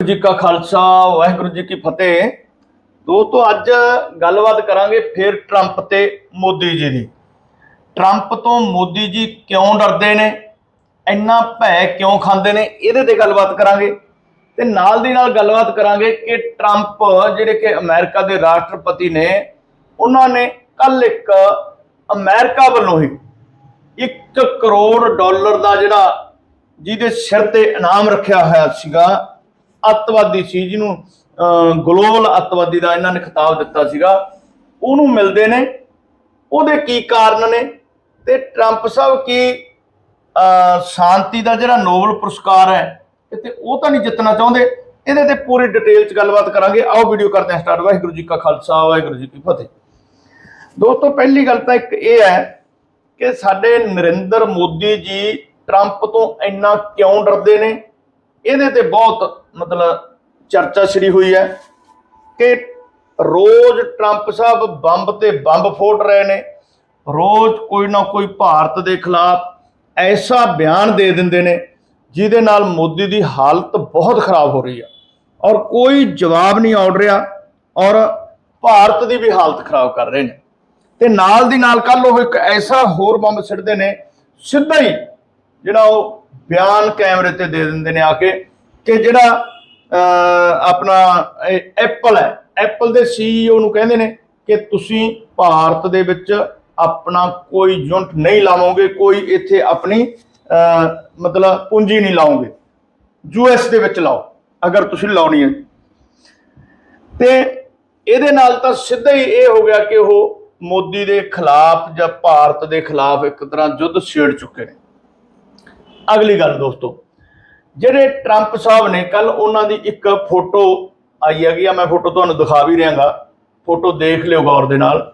ਵਾਹਿਗੁਰੂ ਜੀ ਕਾ ਖਾਲਸਾ, ਵਾਹਿਗੁਰੂ ਜੀ ਕੀ ਫਤਿਹ। ਦੋਸਤੋ, ਅੱਜ ਗੱਲਬਾਤ ਕਰਾਂਗੇ ਫਿਰ ਟਰੰਪ ਤੇ ਮੋਦੀ ਜੀ ਦੀ। ਟਰੰਪ ਤੋਂ ਮੋਦੀ ਜੀ ਕਿਉਂ ਡਰਦੇ ਨੇ? ਇੰਨਾ ਭੈ ਕਿਉਂ ਖਾਂਦੇ ਨੇ? ਇਹਦੇ ਤੇ ਗੱਲਬਾਤ ਕਰਾਂਗੇ। ਤੇ ਨਾਲ ਦੀ ਨਾਲ ਗੱਲਬਾਤ ਕਰਾਂਗੇ ਕਿ ਟਰੰਪ, ਜਿਹੜੇ ਕਿ ਅਮਰੀਕਾ ਦੇ ਰਾਸ਼ਟਰਪਤੀ ਨੇ, ਉਹਨਾਂ ਨੇ ਕੱਲ ਇੱਕ ਅਮਰੀਕਾ ਵੱਲੋਂ ਹੀ 1 ਕਰੋੜ ਡਾਲਰ ਦਾ ਜਿਹੜਾ ਜਿਹਦੇ ਸਿਰ ਤੇ ਇਨਾਮ ਰੱਖਿਆ ਹੋਇਆ ਸੀਗਾ ਅੱਤਵਾਦੀ ਸੀ ਜਿਹਨੂੰ ਗਲੋਬਲ ਅੱਤਵਾਦੀ ਦਾ ਇਹਨਾਂ ਨੇ ਖਿਤਾਬ ਦਿੱਤਾ ਸੀਗਾ। ਉਹਨੂੰ ਮਿਲਦੇ ਨੇ। ਉਹਦੇ ਕੀ ਕਾਰਨ ਨੇ? ਤੇ ਟਰੰਪ ਸਾਹਿਬ ਕੀ ਸ਼ਾਂਤੀ ਦਾ ਜਿਹੜਾ ਨੋਬਲ ਪੁਰਸਕਾਰ ਹੈ ਤੇ ਉਹ ਤਾਂ ਨਹੀਂ ਜਿੱਤਣਾ ਚਾਹੁੰਦੇ? ਇਹਦੇ ਤੇ ਪੂਰੀ ਡਿਟੇਲ ਚ ਗੱਲਬਾਤ ਕਰਾਂਗੇ। ਆਓ ਵੀਡੀਓ ਕਰਦੇ ਹਾਂ ਸਟਾਰਟ ਵਾਹਿਗੁਰੂ ਜੀ ਕਾ ਖਾਲਸਾ, ਵਾਹਿਗੁਰੂ ਜੀ ਕੀ ਫਤਿਹ। ਦੋਸਤੋ, ਪਹਿਲੀ ਗੱਲ ਤਾਂ ਇੱਕ ਇਹ ਹੈ ਕਿ ਸਾਡੇ ਨਰਿੰਦਰ ਮੋਦੀ ਜੀ ਟਰੰਪ ਤੋਂ ਇੰਨਾ ਕਿਉਂ ਡਰਦੇ ਨੇ? ਇਹਦੇ ਤੇ ਬਹੁਤ ਮਤਲਬ ਚਰਚਾ ਛਿੜੀ ਹੋਈ ਹੈ ਕਿ ਰੋਜ਼ ਟਰੰਪ ਸਾਹਿਬ ਬੰਬ ਤੇ ਬੰਬ ਫੋੜ ਰਹੇ ਨੇ, ਰੋਜ਼ ਕੋਈ ਨਾ ਕੋਈ ਭਾਰਤ ਦੇ ਖਿਲਾਫ ਐਸਾ ਬਿਆਨ ਦੇ ਦਿੰਦੇ ਨੇ, ਜਿਹਦੇ ਨਾਲ ਮੋਦੀ ਦੀ ਹਾਲਤ ਬਹੁਤ ਖਰਾਬ ਹੋ ਰਹੀ ਹੈ ਔਰ ਕੋਈ ਜਵਾਬ ਨਹੀਂ ਆਉਣ ਰਿਹਾ ਔਰ ਭਾਰਤ ਦੀ ਵੀ ਹਾਲਤ ਖਰਾਬ ਕਰ ਰਹੇ ਨੇ। ਤੇ ਨਾਲ ਦੀ ਨਾਲ ਕੱਲ ਉਹ ਇੱਕ ਐਸਾ ਹੋਰ ਬੰਬ ਸਿੱਟਦੇ ਨੇ, ਸਿੱਧਾ ਹੀ ਜਿਹੜਾ ਉਹ ਬਿਆਨ ਕੈਮਰੇ ਤੇ ਦੇ ਦਿੰਦੇ ਨੇ ਆ ਕੇ ਕਿ ਜਿਹੜਾ ਅਹ, ਆਪਣਾ ਐਪਲ ਹੈ। ਐਪਲ ਦੇ ਸੀਈਓ ਨੂੰ ਕਹਿੰਦੇ ਨੇ ਕਿ ਤੁਸੀਂ ਭਾਰਤ ਦੇ ਵਿੱਚ ਆਪਣਾ ਕੋਈ ਯੂਨਿਟ ਨਹੀਂ ਲਾਵੋਗੇ ਕੋਈ ਇੱਥੇ ਆਪਣੀ ਅਹ, ਮਤਲਬ ਪੂੰਜੀ ਨਹੀਂ ਲਾਓਗੇ। ਯੂਐਸ ਦੇ ਵਿੱਚ ਲਾਓ ਅਗਰ ਤੁਸੀਂ ਲਾਉਣੀ ਹੈ। ਤੇ ਇਹਦੇ ਨਾਲ ਤਾਂ ਸਿੱਧਾ ਹੀ ਇਹ ਹੋ ਗਿਆ ਕਿ ਉਹ ਮੋਦੀ ਦੇ ਖਿਲਾਫ ਜਾਂ ਭਾਰਤ ਦੇ ਖਿਲਾਫ ਇੱਕ ਤਰ੍ਹਾਂ ਯੁੱਧ ਛੇੜ ਚੁੱਕੇ ਨੇ। ਅਗਲੀ ਗੱਲ ਦੋਸਤੋ ਜਿਹੜੇ ਟਰੰਪ ਸਾਹਿਬ ਨੇ ਕੱਲ ਉਹਨਾਂ ਦੀ ਇੱਕ ਫੋਟੋ ਆਈ ਹੈਗੀ ਆ ਮੈਂ ਫੋਟੋ ਤੁਹਾਨੂੰ ਦਿਖਾ ਵੀ ਰਿਹਾਗਾ। ਫੋਟੋ ਦੇਖ ਲਿਓ ਗੌਰ ਦੇ ਨਾਲ।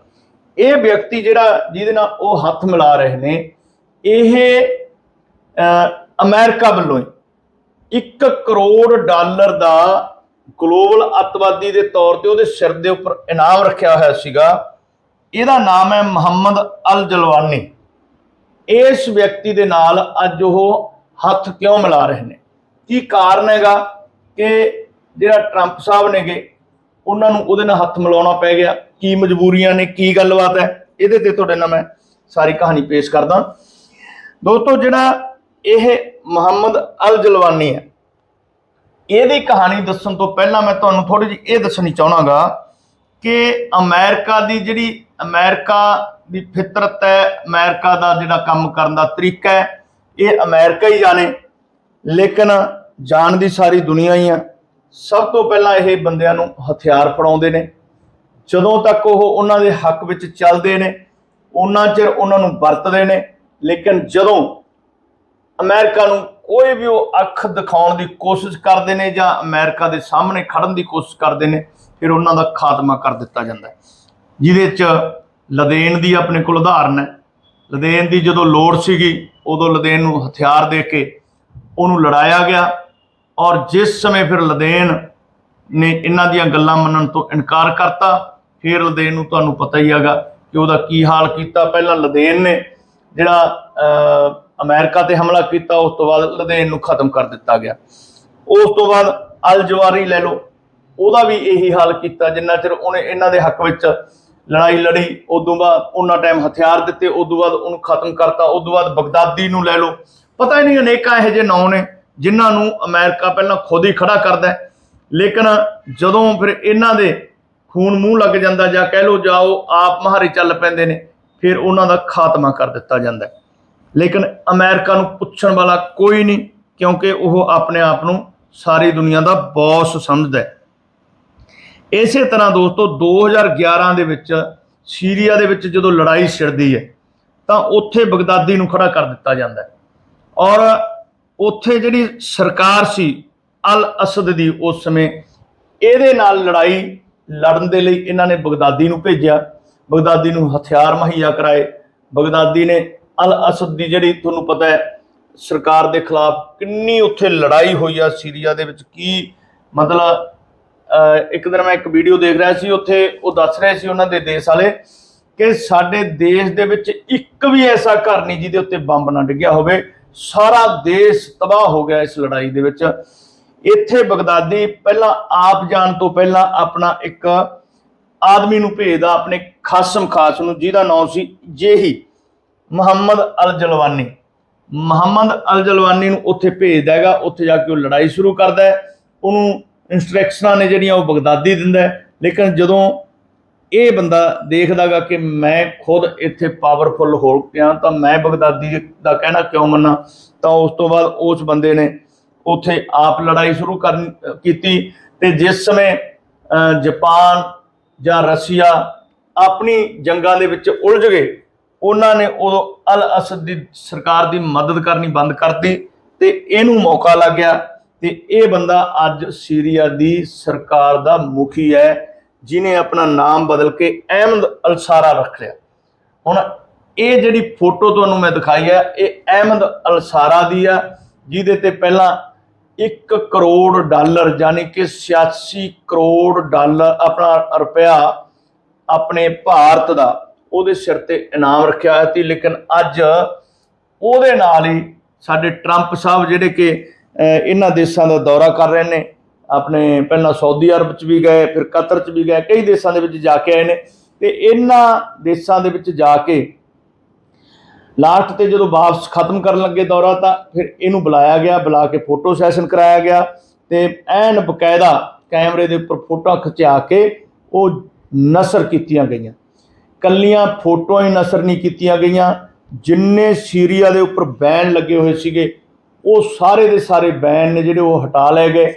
ਇਹ ਵਿਅਕਤੀ ਜਿਹੜਾ ਜਿਹਦੇ ਨਾਲ ਉਹ ਹੱਥ ਮਿਲਾ ਰਹੇ ਨੇ ਇਹ ਅਹ, ਅਮਰੀਕਾ ਵੱਲੋਂ ਹੀ 1 ਕਰੋੜ ਡਾਲਰ ਦਾ ਗਲੋਬਲ ਅੱਤਵਾਦੀ ਦੇ ਤੌਰ ਤੇ ਉਹਦੇ ਸਿਰ ਦੇ ਉੱਪਰ ਇਨਾਮ ਰੱਖਿਆ ਹੋਇਆ ਸੀਗਾ। ਇਹਦਾ ਨਾਮ ਹੈ ਮੁਹੰਮਦ ਅਲ ਜਲਵਾਨੀ। ਇਸ ਵਿਅਕਤੀ ਦੇ ਨਾਲ ਅੱਜ ਉਹ ਹੱਥ ਕਿਉਂ ਮਿਲਾ ਰਹੇ ਨੇ? ਕੀ ਕਾਰਨ ਹੈਗਾ ਕਿ ਜਿਹੜਾ ਟਰੰਪ ਸਾਹਿਬ ਨੇਗੇ, ਉਹਨਾਂ ਨੂੰ ਉਹਦੇ ਨਾਲ ਹੱਥ ਮਿਲਾਉਣਾ ਪੈ ਗਿਆ? ਕੀ ਮਜਬੂਰੀਆਂ ਨੇ? ਕੀ ਗੱਲਬਾਤ ਹੈ? ਇਹਦੇ ਤੇ ਤੁਹਾਡੇ ਨਾਲ ਮੈਂ ਸਾਰੀ ਕਹਾਣੀ ਪੇਸ਼ ਕਰਦਾ। ਦੋਸਤੋ, ਜਿਹੜਾ ਇਹ ਮੁਹੰਮਦ ਅਲ ਜਲਵਾਨੀ ਹੈ, ਇਹਦੀ ਕਹਾਣੀ ਦੱਸਣ ਤੋਂ ਪਹਿਲਾਂ ਮੈਂ ਤੁਹਾਨੂੰ ਥੋੜੀ ਜਿਹੀ ਇਹ ਦੱਸਣੀ ਚਾਹਣਾਗਾ ਕਿ ਅਮਰੀਕਾ ਦੀ ਜਿਹੜੀ, ਅਮਰੀਕਾ ਦੀ ਫਿਤਰਤ ਹੈ, ਅਮਰੀਕਾ ਦਾ ਜਿਹੜਾ ਕੰਮ ਕਰਨ ਦਾ ਤਰੀਕਾ ਹੈ, ਇਹ ਅਮਰੀਕਾ ਹੀ ਜਾਣੇ। ਲੇਕਿਨ ਜਾਣ ਦੀ ਸਾਰੀ ਦੁਨੀਆ ਹੀ ਆ। ਸਭ ਤੋਂ ਪਹਿਲਾਂ ਇਹ ਬੰਦਿਆਂ ਨੂੰ ਹਥਿਆਰ ਫੜਾਉਂਦੇ ਨੇ। ਜਦੋਂ ਤੱਕ ਉਹ ਉਹਨਾਂ ਦੇ ਹੱਕ ਵਿੱਚ ਚੱਲਦੇ ਨੇ, ਉਹਨਾਂ ਚਿਰ ਉਹਨਾਂ ਨੂੰ ਵਰਤਦੇ ਨੇ। ਲੇਕਿਨ ਜਦੋਂ ਅਮਰੀਕਾ ਨੂੰ ਕੋਈ ਵੀ ਉਹ ਅੱਖ ਦਿਖਾਉਣ ਦੀ ਕੋਸ਼ਿਸ਼ ਕਰਦੇ ਨੇ ਜਾਂ ਅਮਰੀਕਾ ਦੇ ਸਾਹਮਣੇ ਖੜਨ ਦੀ ਕੋਸ਼ਿਸ਼ ਕਰਦੇ ਨੇ, ਫਿਰ ਉਹਨਾਂ ਦਾ ਖਾਤਮਾ ਕਰ ਦਿੱਤਾ ਜਾਂਦਾ ਹੈ। ਜਿਹਦੇ ਚ ਲਦੇਨ ਦੀ ਆਪਣੇ ਕੋਲ ਉਦਾਹਰਨ ਹੈ। ਲਦੇਨ ਦੀ ਜਦੋਂ ਲੋੜ ਸੀਗੀ, ਉਦੋਂ ਲਦੇਨ ਨੂੰ ਹਥਿਆਰ ਦੇ ਕੇ ਉਹਨੂੰ ਲੜਾਇਆ ਗਿਆ ਔਰ ਜਿਸ ਸਮੇਂ ਫਿਰ ਲਦੇਨ ਨੇ ਇਹਨਾਂ ਦੀਆਂ ਗੱਲਾਂ ਮੰਨਣ ਤੋਂ ਇਨਕਾਰ ਕਰਤਾ ਫਿਰ ਲਦੇਨ ਨੂੰ ਤੁਹਾਨੂੰ ਪਤਾ ਹੀ ਹੈਗਾ ਕਿ ਉਹਦਾ ਕੀ ਹਾਲ ਕੀਤਾ। ਪਹਿਲਾਂ ਲਦੇਨ ਨੇ ਜਿਹੜਾ ਅਹ, ਅਮਰੀਕਾ ਤੇ ਹਮਲਾ ਕੀਤਾ ਉਸ ਤੋਂ ਬਾਅਦ ਲਦੇਨ ਨੂੰ ਖਤਮ ਕਰ ਦਿੱਤਾ ਗਿਆ। ਉਸ ਤੋਂ ਬਾਅਦ ਅਲ ਜਵਾਰੀ ਲੈ ਲਓ ਉਹਦਾ ਵੀ ਇਹੀ ਹਾਲ ਕੀਤਾ ਜਿੰਨਾ ਚਿਰ ਉਹਨੇ ਇਹਨਾਂ ਦੇ ਹੱਕ ਵਿੱਚ ਲੜਾਈ ਲੜੀ ਉਦੋਂ ਬਾਅਦ ਉਹਨਾਂ ਟਾਈਮ ਹਥਿਆਰ ਦਿੱਤੇ ਉਦੋਂ ਬਾਅਦ ਉਹਨੂੰ ਖਤਮ ਕਰਤਾ ਉਦੋਂ ਬਾਅਦ ਬਗਦਾਦੀ ਨੂੰ ਲੈ ਲਓ। ਪਤਾ ਹੀ ਨਹੀਂ ਅਨੇਕਾਂ ਇਹੋ ਜਿਹੇ ਨਾਂ ਨੇ ਜਿਨ੍ਹਾਂ ਨੂੰ ਅਮਰੀਕਾ ਪਹਿਲਾਂ ਖੁਦ ਹੀ ਖੜਾ ਕਰਦਾ ਹੈ। ਲੇਕਿਨ ਜਦੋਂ ਫਿਰ ਇਹਨਾਂ ਦੇ ਖੂਨ ਮੂੰਹ ਲੱਗ ਜਾਂਦਾ ਜਾਂ ਕਹਿ ਲਓ ਜਾਓ ਆਪ ਮਹਾਰੇ ਚੱਲ ਪੈਂਦੇ ਨੇ, ਫਿਰ ਉਹਨਾਂ ਦਾ ਖਾਤਮਾ ਕਰ ਦਿੱਤਾ ਜਾਂਦਾ ਲੇਕਿਨ ਅਮਰੀਕਾ ਨੂੰ ਪੁੱਛਣ ਵਾਲਾ ਕੋਈ ਨਹੀਂ, ਕਿਉਂਕਿ ਉਹ ਆਪਣੇ ਆਪ ਨੂੰ ਸਾਰੀ ਦੁਨੀਆ ਦਾ ਬੌਸ ਸਮਝਦਾ ਹੈ। ਇਸੇ ਤਰ੍ਹਾਂ ਦੋਸਤੋ 2011 ਦੇ ਵਿੱਚ ਸੀਰੀਆ ਦੇ ਵਿੱਚ ਜਦੋਂ ਲੜਾਈ ਛਿੜਦੀ ਹੈ, ਤਾਂ ਉੱਥੇ ਬਗਦਾਦੀ ਨੂੰ ਖੜਾ ਕਰ ਦਿੱਤਾ ਜਾਂਦਾ ਹੈ। ਔਰ ਉੱਥੇ ਜਿਹੜੀ ਸਰਕਾਰ ਸੀ, ਅਲ ਅਸਦ ਦੀ ਉਸ ਸਮੇਂ, ਇਹਦੇ ਨਾਲ ਲੜਾਈ ਲੜਨ ਦੇ ਲਈ ਇਹਨਾਂ ਨੇ ਬਗਦਾਦੀ ਨੂੰ ਭੇਜਿਆ। ਬਗਦਾਦੀ ਨੂੰ ਹਥਿਆਰ ਮੁਹੱਈਆ ਕਰਾਏ। ਬਗਦਾਦੀ ਨੇ ਅਲ ਅਸਦ ਦੀ ਜਿਹੜੀ ਤੁਹਾਨੂੰ ਪਤਾ ਹੈ, ਸਰਕਾਰ ਦੇ ਖਿਲਾਫ ਕਿੰਨੀ ਉੱਥੇ ਲੜਾਈ ਹੋਈ ਆ ਸੀਰੀਆ ਦੇ ਵਿੱਚ। ਕੀ ਮਤਲਬ ਇੱਕ ਦਿਨ ਮੈਂ ਇੱਕ ਵੀਡੀਓ ਦੇਖ ਰਿਹਾ ਸੀ, ਉੱਥੇ ਉਹ ਦੱਸ ਰਹੇ ਸੀ ਉਹਨਾਂ ਦੇ ਦੇਸ਼ ਵਾਲੇ ਕਿ ਸਾਡੇ ਦੇਸ਼ ਦੇ ਵਿੱਚ ਇੱਕ ਵੀ ਐਸਾ ਘਰ ਨਹੀਂ ਜਿਹਦੇ ਉੱਤੇ ਬੰਬ ਨਾ ਡਿੱਗਿਆ ਹੋਵੇ। ਸਾਰਾ ਦੇਸ਼ ਤਬਾਹ ਹੋ ਗਿਆ ਇਸ ਲੜਾਈ ਦੇ ਵਿੱਚ। ਇੱਥੇ ਬਗਦਾਦੀ ਪਹਿਲਾਂ ਆਪ ਜਾਣ ਤੋਂ ਪਹਿਲਾਂ ਆਪਣਾ ਇੱਕ ਆਦਮੀ ਨੂੰ ਭੇਜਦਾ, ਆਪਣੇ ਖਾਸਮ ਖਾਸ ਨੂੰ, ਜਿਹਦਾ ਨਾਮ ਸੀ ਜੇਹੀ ਮੁਹੰਮਦ ਅਲ ਜਲਵਾਨੀ ਮੁਹੰਮਦ ਅਲ ਜਲਵਾਨੀ ਨੂੰ ਉੱਥੇ ਭੇਜਦਾ ਹੈਗਾ, ਉੱਥੇ ਜਾ ਕੇ ਉਹ ਲੜਾਈ ਸ਼ੁਰੂ ਕਰਦਾ ਹੈ। ਉਹਨੂੰ ਇਨਸਟਰਕਸ਼ਨਾਂ ਨੇ ਜਿਹੜੀਆਂ ਉਹ ਬਗਦਾਦੀ ਦਿੰਦਾ ਲੇਕਿਨ ਜਦੋਂ ਇਹ ਬੰਦਾ ਦੇਖਦਾਗਾ ਕਿ ਮੈਂ ਖੁਦ ਇੱਥੇ ਪਾਵਰਫੁੱਲ ਹੋ ਗਿਆ ਤਾਂ ਮੈਂ ਬਗਦਾਦੀ ਦਾ ਕਹਿਣਾ ਕਿਉਂ ਮੰਨਾਂ? ਤਾਂ ਉਸ ਤੋਂ ਬਾਅਦ ਉਸ ਬੰਦੇ ਨੇ ਉੱਥੇ ਆਪ ਲੜਾਈ ਸ਼ੁਰੂ ਕਰਨ ਕੀਤੀ ਤੇ ਜਿਸ ਸਮੇਂ ਅਹ, ਜਾਪਾਨ ਜਾਂ ਰਸ਼ੀਆ ਆਪਣੀ ਜੰਗਾਂ ਦੇ ਵਿੱਚ ਉਲਝ ਗਏ ਉਹਨਾਂ ਨੇ ਉਦੋਂ ਅਲ ਅਸਦ ਦੀ ਸਰਕਾਰ ਦੀ ਮਦਦ ਕਰਨੀ ਬੰਦ ਕਰਤੀ ਤੇ ਇਹਨੂੰ ਮੌਕਾ ਲੱਗ ਗਿਆ ਤੇ ਇਹ ਬੰਦਾ ਅੱਜ ਸੀਰੀਆ ਦੀ ਸਰਕਾਰ ਦਾ ਮੁਖੀ ਹੈ। ਜਿਨੇ ਆਪਣਾ ਨਾਮ ਬਦਲ ਕੇ ਅਹਿਮਦ ਅਲਸਾਰਾ ਰੱਖ ਲਿਆ। ਹੁਣ ਇਹ ਜਿਹੜੀ ਫੋਟੋ ਤੁਹਾਨੂੰ ਮੈਂ ਦਿਖਾਈ ਹੈ, ਇਹ ਅਹਿਮਦ ਅਲਸਾਰਾ ਦੀ ਆ ਜਿਹਦੇ ਤੇ ਪਹਿਲਾਂ 1 ਕਰੋੜ ਡਾਲਰ ਯਾਨੀ ਕਿ 86 ਕਰੋੜ ਡਾਲਰ ਆਪਣਾ ਰੁਪਇਆ ਆਪਣੇ ਭਾਰਤ ਦਾ ਉਹਦੇ ਸਿਰ ਤੇ ਇਨਾਮ ਰੱਖਿਆ ਹੋਇਆ ਸੀ। ਲੇਕਿਨ ਅੱਜ ਉਹਦੇ ਨਾਲ ਹੀ ਸਾਡੇ ਟਰੰਪ ਸਾਹਿਬ ਜਿਹੜੇ ਕਿ ਇਹਨਾਂ ਦੇਸ਼ਾਂ ਦਾ ਦੌਰਾ ਕਰ ਰਹੇ ਨੇ ਆਪਣੇ ਪਹਿਲਾਂ ਸਾਊਦੀ ਅਰਬ ਚ ਵੀ ਗਏ, ਫਿਰ ਕਤਰ ਚ ਵੀ ਗਏ, ਕਈ ਦੇਸ਼ਾਂ ਦੇ ਵਿੱਚ ਜਾ ਕੇ ਆਏ ਨੇ। ਤੇ ਇਹਨਾਂ ਦੇਸ਼ਾਂ ਦੇ ਵਿੱਚ ਜਾ ਕੇ ਲਾਸਟ ਤੇ ਜਦੋਂ ਵਾਪਸ ਖਤਮ ਕਰਨ ਲੱਗੇ ਦੌਰਾ, ਤਾਂ ਫਿਰ ਇਹਨੂੰ ਬੁਲਾਇਆ ਗਿਆ, ਬੁਲਾ ਕੇ ਫੋਟੋ ਸੈਸ਼ਨ ਕਰਾਇਆ ਗਿਆ ਤੇ ਐਨ ਬਕਾਇਦਾ ਕੈਮਰੇ ਦੇ ਉੱਪਰ ਫੋਟੋਆਂ ਖਿਚਾ ਕੇ ਉਹ ਨਸ਼ਰ ਕੀਤੀਆਂ ਗਈਆਂ। ਕੱਲੀਆਂ ਫੋਟੋਆਂ ਹੀ ਨਸ਼ਰ ਨਹੀਂ ਕੀਤੀਆਂ ਗਈਆਂ। ਜਿੰਨੇ ਸੀਰੀਆ ਦੇ ਉੱਪਰ ਬੈਨ ਲੱਗੇ ਹੋਏ ਸੀਗੇ, ਉਹ ਸਾਰੇ ਦੇ ਸਾਰੇ ਬੈਨ ਨੇ ਜਿਹੜੇ ਉਹ ਹਟਾ ਲਏ ਗਏ।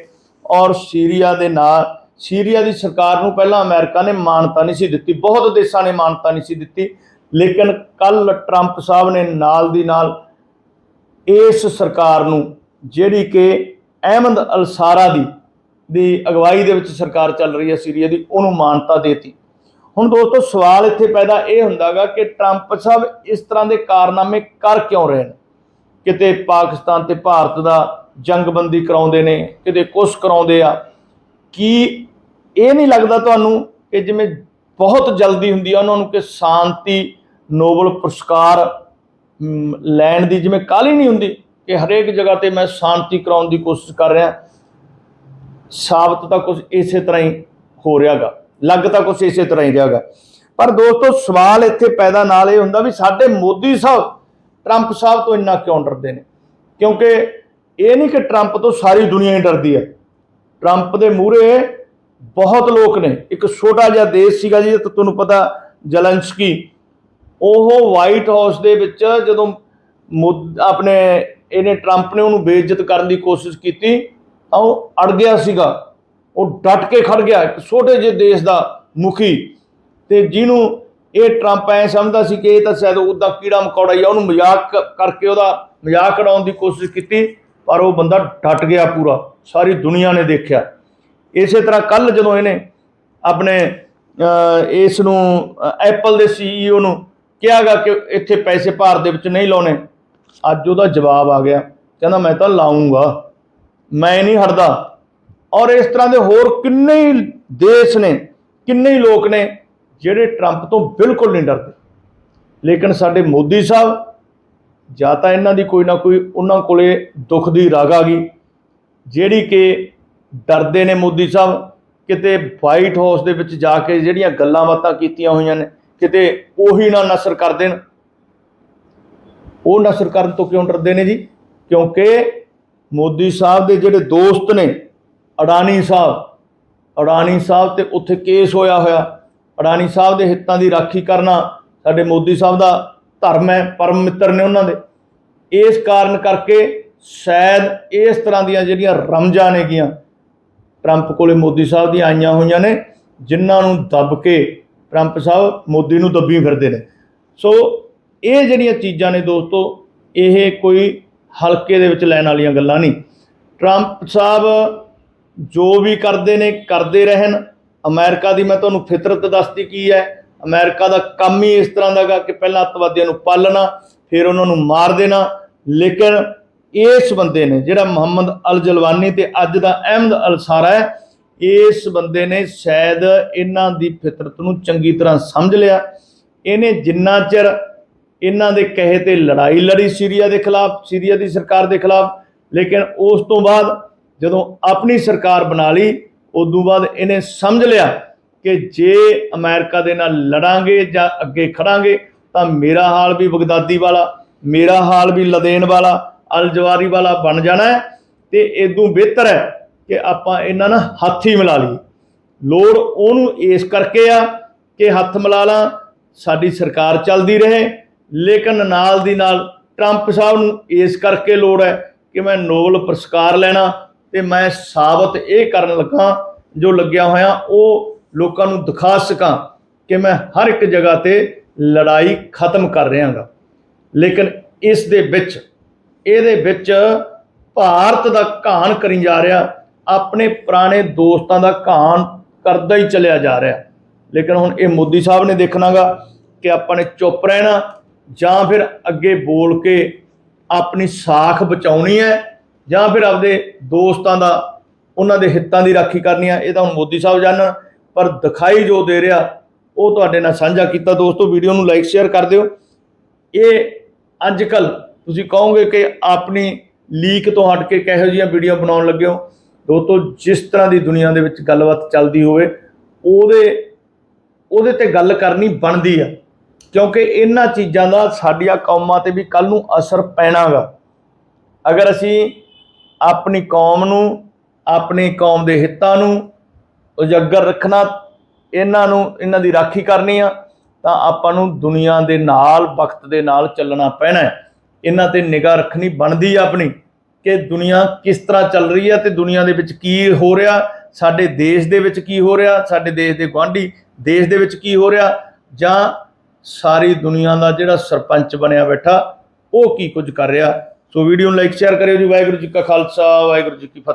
ਔਰ ਸੀਰੀਆ ਦੇ ਨਾਲ, ਸੀਰੀਆ ਦੀ ਸਰਕਾਰ ਨੂੰ ਪਹਿਲਾਂ ਅਮਰੀਕਾ ਨੇ ਮਾਨਤਾ ਨਹੀਂ ਸੀ ਦਿੱਤੀ, ਬਹੁਤ ਦੇਸ਼ਾਂ ਨੇ ਮਾਨਤਾ ਨਹੀਂ ਸੀ ਦਿੱਤੀ, ਲੇਕਿਨ ਕੱਲ ਟਰੰਪ ਸਾਹਿਬ ਨੇ ਨਾਲ ਦੀ ਨਾਲ ਇਸ ਸਰਕਾਰ ਨੂੰ, ਜਿਹੜੀ ਕਿ ਅਹਿਮਦ ਅਲਸਾਰਾ ਦੀ ਦੀ ਅਗਵਾਈ ਦੇ ਵਿੱਚ ਸਰਕਾਰ ਚੱਲ ਰਹੀ ਹੈ ਸੀਰੀਆ ਦੀ, ਉਹਨੂੰ ਮਾਨਤਾ ਦੇਤੀ। ਹੁਣ ਦੋਸਤੋ, ਸਵਾਲ ਇੱਥੇ ਪੈਦਾ ਇਹ ਹੁੰਦਾਗਾ ਕਿ ਟਰੰਪ ਸਾਹਿਬ ਇਸ ਤਰ੍ਹਾਂ ਦੇ ਕਾਰਨਾਮੇ ਕਰ ਕਿਉਂ ਰਹੇ ਨੇ? ਕਿਤੇ ਪਾਕਿਸਤਾਨ ਤੇ ਭਾਰਤ ਦਾ ਜੰਗਬੰਦੀ ਕਰਾਉਂਦੇ ਨੇ, ਕਿਤੇ ਕੁਛ ਕਰਾਉਂਦੇ ਆ। ਕੀ ਇਹ ਨਹੀਂ ਲੱਗਦਾ ਤੁਹਾਨੂੰ ਕਿ ਜਿਵੇਂ ਬਹੁਤ ਜਲਦੀ ਹੁੰਦੀ ਆ, ਉਹਨਾਂ ਨੂੰ ਕਿ ਸ਼ਾਂਤੀ, ਨੋਬਲ ਪੁਰਸਕਾਰ ਲੈਣ ਦੀ ਜਿਵੇਂ ਕਾਹਲੀ ਨਹੀਂ ਹੁੰਦੀ ਕਿ ਹਰੇਕ ਜਗ੍ਹਾ ਤੇ ਮੈਂ ਸ਼ਾਂਤੀ ਕਰਾਉਣ ਦੀ ਕੋਸ਼ਿਸ਼ ਕਰ ਰਿਹਾ। ਸਾਬਤ ਤਾਂ ਕੁਝ ਇਸੇ ਤਰ੍ਹਾਂ ਹੀ ਹੋ ਰਿਹਾਗਾ। ਲੱਗ ਤਾਂ ਕੁਝ ਇਸੇ ਤਰ੍ਹਾਂ ਹੀ ਰਿਹਾਗਾ। ਪਰ ਦੋਸਤੋ, ਸਵਾਲ ਇੱਥੇ ਪੈਦਾ ਨਾਲ ਇਹ ਹੁੰਦਾ ਵੀ ਸਾਡੇ ਮੋਦੀ ਸਾਹਿਬ, ਟਰੰਪ ਸਾਹਿਬ ਤੋਂ ਇੰਨਾ ਕਿਉਂ ਡਰਦੇ ਨੇ? ਕਿਉਂਕਿ ਇਹ ਨਹੀਂ ਕਿ ਟਰੰਪ ਤੋਂ ਸਾਰੀ ਦੁਨੀਆ ਹੀ ਡਰਦੀ ਹੈ। ਟਰੰਪ ਦੇ ਮੂਹਰੇ ਬਹੁਤ ਲੋਕ ਨੇ। ਇੱਕ ਛੋਟਾ ਜਿਹਾ ਦੇਸ਼ ਸੀਗਾ ਜੀ ਤੁਹਾਨੂੰ ਪਤਾ ਜਲੰਸਕੀ ਉਹ ਵਾਈਟ ਹਾਊਸ ਦੇ ਵਿੱਚ ਜਦੋਂ ਮੁੱਦ- ਆਪਣੇ, ਇਹਨੇ ਟਰੰਪ ਨੇ ਉਹਨੂੰ ਬੇਇੱਜ਼ਤ ਕਰਨ ਦੀ ਕੋਸ਼ਿਸ਼ ਕੀਤੀ, ਤਾਂ ਉਹ ਅੜ ਗਿਆ ਸੀਗਾ। ਉਹ ਡਟ ਕੇ ਖੜ ਗਿਆ, ਇੱਕ ਛੋਟੇ ਜਿਹੇ ਦੇਸ਼ ਦਾ ਮੁਖੀ। ਤੇ ਜਿਹਨੂੰ ਇਹ ਟਰੰਪ ਐ ਸਮਝਦਾ ਸੀ ਕਿ ਇਹ ਤਾਂ ਸ਼ਾਇਦ ਉਹਦਾ ਕੀੜਾ ਮਕੌੜਾ ਹੀ ਆ, ਉਹਨੂੰ ਮਜ਼ਾਕ ਕਰਕੇ ਉਹਦਾ ਮਜ਼ਾਕ ਉਡਾਉਣ ਦੀ ਕੋਸ਼ਿਸ਼ ਕੀਤੀ। ਪਰ ਉਹ ਬੰਦਾ ਡਟ ਗਿਆ ਪੂਰਾ, ਸਾਰੀ ਦੁਨੀਆ ਨੇ ਦੇਖਿਆ। ਇਸੇ ਤਰ੍ਹਾਂ ਕੱਲ ਜਦੋਂ ਇਹਨੇ ਆਪਣੇ ਇਸ ਨੂੰ ਐਪਲ ਦੇ ਸੀਈਓ ਨੂੰ ਕਿਹਾਗਾ ਕਿ ਇੱਥੇ ਪੈਸੇ ਭਾਰਤ ਦੇ ਵਿੱਚ ਨਹੀਂ ਲਾਉਣੇ, ਅੱਜ ਉਹਦਾ ਜਵਾਬ ਆ ਗਿਆ। ਕਹਿੰਦਾ, ਮੈਂ ਤਾਂ ਲਾਉਂਗਾ ਮੈਂ ਨਹੀਂ ਹਟਦਾ। ਔਰ ਇਸ ਤਰ੍ਹਾਂ ਦੇ ਹੋਰ ਕਿੰਨੇ ਹੀ ਦੇਸ਼ ਨੇ, ਕਿੰਨੇ ਹੀ ਲੋਕ ਨੇ ਜਿਹੜੇ ਟਰੰਪ ਤੋਂ ਬਿਲਕੁਲ ਨਹੀਂ ਡਰਦੇ। ਲੇਕਿਨ ਸਾਡੇ ਮੋਦੀ ਸਾਹਿਬ ਜਾਂ ਤਾਂ ਇਹਨਾਂ ਦੀ ਕੋਈ ਨਾ ਕੋਈ ਉਹਨਾਂ ਕੋਲੇ ਦੁੱਖ ਦੀ ਰਾਗ ਆ ਗਈ, ਜਿਹੜੀ ਕਿ ਡਰਦੇ ਨੇ ਮੋਦੀ ਸਾਹਿਬ, ਕਿਤੇ ਵਾਈਟ ਹਾਊਸ ਦੇ ਵਿੱਚ ਜਾ ਕੇ ਜਿਹੜੀਆਂ ਗੱਲਾਂ ਬਾਤਾਂ ਕੀਤੀਆਂ ਹੋਈਆਂ ਨੇ, ਕਿਤੇ ਉਹੀ ਨਾ ਨਸਰ ਕਰ ਦੇਣ। ਉਹ ਨਸਰ ਕਰਨ ਤੋਂ ਕਿਉਂ ਡਰਦੇ ਨੇ ਜੀ? ਕਿਉਂਕਿ ਮੋਦੀ ਸਾਹਿਬ ਦੇ ਜਿਹੜੇ ਦੋਸਤ ਨੇ ਅਡਾਨੀ ਸਾਹਿਬ ਅਡਾਨੀ ਸਾਹਿਬ ਤੇ ਉੱਥੇ ਕੇਸ ਹੋਇਆ ਹੋਇਆ, ਅਡਾਨੀ ਸਾਹਿਬ ਦੇ ਹਿੱਤਾਂ ਦੀ ਰਾਖੀ ਕਰਨਾ ਸਾਡੇ ਮੋਦੀ ਸਾਹਿਬ ਦਾ ਧਰਮ ਹੈ, ਪਰਮ ਮਿੱਤਰ ਨੇ ਉਹਨਾਂ ਦੇ। ਇਸ ਕਾਰਨ ਕਰਕੇ ਸ਼ਾਇਦ ਇਸ ਤਰ੍ਹਾਂ ਦੀਆਂ ਜਿਹੜੀਆਂ ਰਮਜਾਂ ਨੇਗੀਆਂ, ਟਰੰਪ ਕੋਲੇ ਮੋਦੀ ਸਾਹਿਬ ਦੀਆਂ ਆਈਆਂ ਹੋਈਆਂ ਨੇ, ਜਿਨ੍ਹਾਂ ਨੂੰ ਦੱਬ ਕੇ ਟਰੰਪ ਸਾਹਿਬ ਮੋਦੀ ਨੂੰ ਦੱਬੀ ਫਿਰਦੇ ਨੇ। ਸੋ ਇਹ ਜਿਹੜੀਆਂ ਚੀਜ਼ਾਂ ਨੇ ਦੋਸਤੋ, ਇਹ ਕੋਈ ਹਲਕੇ ਦੇ ਵਿੱਚ ਲੈਣ ਵਾਲੀਆਂ ਗੱਲਾਂ ਨਹੀਂ। ਟਰੰਪ ਸਾਹਿਬ ਜੋ ਵੀ ਕਰਦੇ ਨੇ, ਕਰਦੇ ਰਹਿਣ। ਅਮਰੀਕਾ ਦੀ ਮੈਂ ਤੁਹਾਨੂੰ ਫਿਤਰਤ ਦੱਸਦੀ ਕੀ ਹੈ ਅਮਰੀਕਾ ਦਾ ਕੰਮ ਹੀ ਇਸ ਤਰ੍ਹਾਂ ਦਾਗਾ ਕਿ ਪਹਿਲਾਂ ਅੱਤਵਾਦੀਆਂ ਨੂੰ ਪਾਲਣਾ, ਫਿਰ ਉਹਨਾਂ ਨੂੰ ਮਾਰ ਦੇਣਾ। ਲੇਕਿਨ ਇਸ ਬੰਦੇ ਨੇ, ਜਿਹੜਾ ਮੁਹੰਮਦ ਅਲ ਜਲਵਾਨੀ ਤੇ ਅੱਜ ਦਾ ਅਹਿਮਦ ਅਲਸਾਰਾ ਹੈ, ਇਸ ਬੰਦੇ ਨੇ ਸ਼ਾਇਦ ਇਹਨਾਂ ਦੀ ਫਿਤਰਤ ਨੂੰ ਚੰਗੀ ਤਰ੍ਹਾਂ ਸਮਝ ਲਿਆ। ਇਹਨੇ ਜਿੰਨਾ ਚਿਰ ਇਹਨਾਂ ਦੇ ਕਹੇ ਤੇ ਲੜਾਈ ਲੜੀ ਸੀਰੀਆ ਦੇ ਖਿਲਾਫ, ਸੀਰੀਆ ਦੀ ਸਰਕਾਰ ਦੇ ਖਿਲਾਫ, ਲੇਕਿਨ ਉਸ ਤੋਂ ਬਾਅਦ ਜਦੋਂ ਆਪਣੀ ਸਰਕਾਰ ਬਣਾ ਲਈ, ਉਦੋਂ ਬਾਅਦ ਇਹਨੇ ਸਮਝ ਲਿਆ ਕਿ ਜੇ ਅਮਰੀਕਾ ਦੇ ਨਾਲ ਲੜਾਂਗੇ ਜਾਂ ਅੱਗੇ ਖੜਾਂਗੇ, ਤਾਂ ਮੇਰਾ ਹਾਲ ਵੀ ਬਗਦਾਦੀ ਵਾਲਾ, ਮੇਰਾ ਹਾਲ ਵੀ ਲਦੇਨ ਵਾਲਾ, ਅਲਜ਼ਵਾਰੀ ਵਾਲਾ ਬਣ ਜਾਣਾ ਹੈ। ਤੇ ਇਦੋਂ ਬਿਹਤਰ ਹੈ ਕਿ ਆਪਾਂ ਇਹਨਾਂ ਨਾਲ ਹੱਥ ਹੀ ਮਿਲਾ ਲਈਏ। ਲੋੜ ਉਹਨੂੰ ਇਸ ਕਰਕੇ ਆ ਕਿ ਹੱਥ ਮਿਲਾ ਲਾਂ, ਸਾਡੀ ਸਰਕਾਰ ਚੱਲਦੀ ਰਹੇ। ਲੇਕਿਨ ਨਾਲ ਦੀ ਨਾਲ ਟਰੰਪ ਸਾਹਿਬ ਨੂੰ ਇਸ ਕਰਕੇ ਲੋੜ ਹੈ ਕਿ ਮੈਂ ਨੋਬਲ ਪੁਰਸਕਾਰ ਲੈਣਾ ਤੇ ਮੈਂ ਸਾਬਤ ਇਹ ਕਰਨ ਲੱਗਾ ਜੋ ਲੱਗਿਆ ਹੋਇਆ, ਉਹ ਲੋਕਾਂ ਨੂੰ ਦਿਖਾ ਸਕਾਂ ਕਿ ਮੈਂ ਹਰ ਇੱਕ ਜਗ੍ਹਾ ਤੇ ਲੜਾਈ ਖਤਮ ਕਰ ਰਿਹਾਗਾ। ਲੇਕਿਨ ਇਸ ਦੇ ਵਿੱਚ, ਇਹਦੇ ਵਿੱਚ ਭਾਰਤ ਦਾ ਘਾਣ ਕਰੀ ਜਾ ਰਿਹਾ, ਆਪਣੇ ਪੁਰਾਣੇ ਦੋਸਤਾਂ ਦਾ ਘਾਣ ਕਰਦਾ ਹੀ ਚੱਲਿਆ ਜਾ ਰਿਹਾ। ਲੇਕਿਨ ਹੁਣ ਇਹ ਮੋਦੀ ਸਾਹਿਬ ਨੇ ਦੇਖਣਾਗਾ ਕਿ ਆਪਾਂ ਨੇ ਚੁੱਪ ਰਹਿਣਾ ਜਾਂ ਫਿਰ ਅੱਗੇ ਬੋਲ ਕੇ ਆਪਣੀ ਸਾਖ ਬਚਾਉਣੀ ਹੈ ਜਾਂ ਫਿਰ ਆਪਦੇ ਦੋਸਤਾਂ ਦਾ, ਉਹਨਾਂ ਦੇ ਹਿੱਤਾਂ ਦੀ ਰਾਖੀ ਕਰਨੀ ਹੈ। ਇਹ ਤਾਂ ਹੁਣ ਮੋਦੀ ਸਾਹਿਬ ਜਾਣਨ। ਪਰ ਦਿਖਾਈ ਜੋ ਦੇ ਰਿਹਾ, ਉਹ ਤੁਹਾਡੇ ਨਾਲ ਸਾਂਝਾ ਕੀਤਾ। ਦੋਸਤੋ, ਵੀਡੀਓ ਨੂੰ ਲਾਈਕ ਸ਼ੇਅਰ ਕਰ ਦਿਓ। ਇਹ ਅੱਜ ਕੱਲ ਤੁਸੀਂ ਕਹੋਗੇ ਕਿ ਆਪਣੀ ਲੀਕ ਤੋਂ ਹਟ ਕੇ ਕਿਹੋ ਜਿਹੀਆਂ ਵੀਡੀਓ ਬਣਾਉਣ ਲੱਗੇ ਹੋ? ਦੋਸਤੋ, ਜਿਸ ਤਰ੍ਹਾਂ ਦੀ ਦੁਨੀਆ ਦੇ ਵਿੱਚ ਗੱਲਬਾਤ ਚੱਲਦੀ ਹੋਵੇ, ਉਹਦੇ ਉਹਦੇ ਤੇ ਗੱਲ ਕਰਨੀ ਬਣਦੀ ਆ। ਕਿਉਂਕਿ ਇਹਨਾਂ ਚੀਜ਼ਾਂ ਦਾ ਸਾਡੀਆਂ ਕੌਮਾਂ ਤੇ ਵੀ ਕੱਲ ਨੂੰ ਅਸਰ ਪੈਣਾਗਾ। ਅਗਰ ਅਸੀਂ ਆਪਣੀ ਕੌਮ ਨੂੰ, ਆਪਣੀ ਕੌਮ ਦੇ ਹਿੱਤਾਂ ਨੂੰ ਉਜਾਗਰ ਰੱਖਣਾ, ਇਹਨਾਂ ਨੂੰ, ਇਹਨਾਂ ਦੀ ਰਾਖੀ ਕਰਨੀ ਆ, ਤਾਂ ਆਪਾਂ ਨੂੰ ਦੁਨੀਆ ਦੇ ਨਾਲ, ਵਕਤ ਦੇ ਨਾਲ ਚੱਲਣਾ ਪੈਣਾ ਹੈ। ਇਹਨਾਂ ਤੇ ਨਿਗਾਹ ਰੱਖਣੀ ਬਣਦੀ ਆ ਆਪਣੀ ਕਿ ਦੁਨੀਆ ਕਿਸ ਤਰ੍ਹਾਂ ਚੱਲ ਰਹੀ ਹੈ ਤੇ ਦੁਨੀਆ ਦੇ ਵਿੱਚ ਕੀ ਹੋ ਰਿਹਾ, ਸਾਡੇ ਦੇਸ਼ ਦੇ ਵਿੱਚ ਕੀ ਹੋ ਰਿਹਾ, ਸਾਡੇ ਦੇਸ਼ ਦੇ ਗੁਆਂਢੀ ਦੇਸ਼ ਦੇ ਵਿੱਚ ਕੀ ਹੋ ਰਿਹਾ, ਜਾਂ ਸਾਰੀ ਦੁਨੀਆ ਦਾ ਜਿਹੜਾ ਸਰਪੰਚ ਬਣਿਆ ਬੈਠਾ, ਉਹ ਕੀ ਕੁਝ ਕਰ ਰਿਹਾ। ਸੋ ਵੀਡੀਓ ਨੂੰ ਲਾਈਕ ਸ਼ੇਅਰ ਕਰਿਓ ਜੀ। ਵਾਹਿਗੁਰੂ ਜੀ ਕਾ ਖਾਲਸਾ, ਵਾਹਿਗੁਰੂ ਜੀ ਕੀ ਫਤਿਹ।